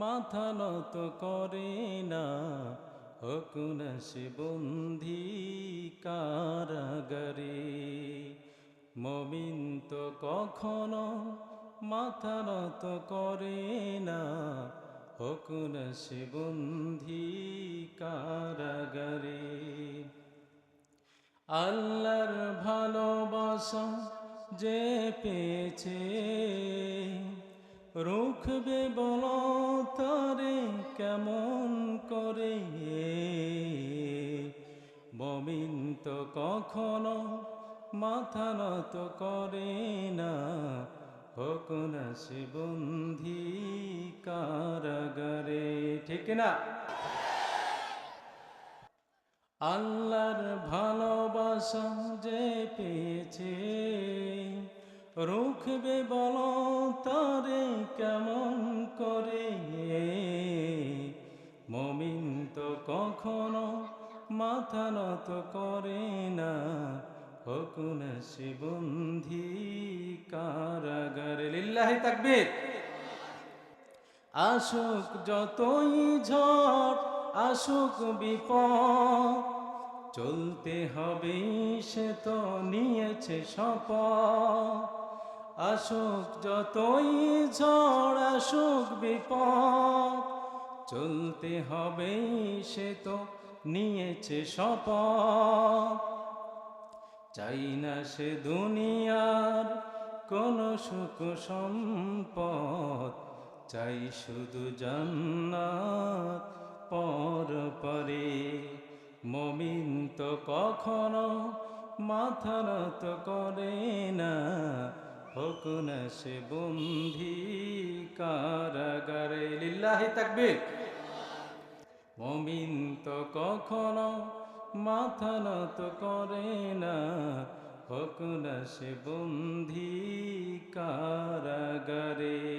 মাথা নত করে না। হোক না সে বন্ধি কারাগারে। মমিন তো কখনো মাথা নত করে না। হোক না সে বন্ধি কারাগারে। আল্লাহর ভালোবাসা যে পেয়েছে, রুখবে বল কেমন করে? বমিন তো কখনো মাথা নত করে না। হোক না সে কারাগারে ঠিক না? আল্লাহর ভালোবাসা যে পেয়েছে, রুখবে বল তারে। মমিন তো কখনো মাথা নত করে না। হোক না সে বন্ধি কারাগারে। লিল্লাহি তাকবীর। আসুক যতই ঝড়, আসুক বিপদ, চলতে হবে সে তো নিয়েছে শপথ। আসুক যতই ঝড়, আসুক বিপদ চলতে হবে, সে তো নিয়েছে শপথ। চাই না সে দুনিয়ার কোন সুখ সম্পদ। চাই শুধু জান্নাত পর পরে। মমিন তো কখনো মাথা নত করে না। হোক না সে বন্ধি কারাগারে। লিল্লাহি তাকবীর। মমিন তো কখনো মাথা নত করে না। হোক না সে বন্ধি কারাগারে।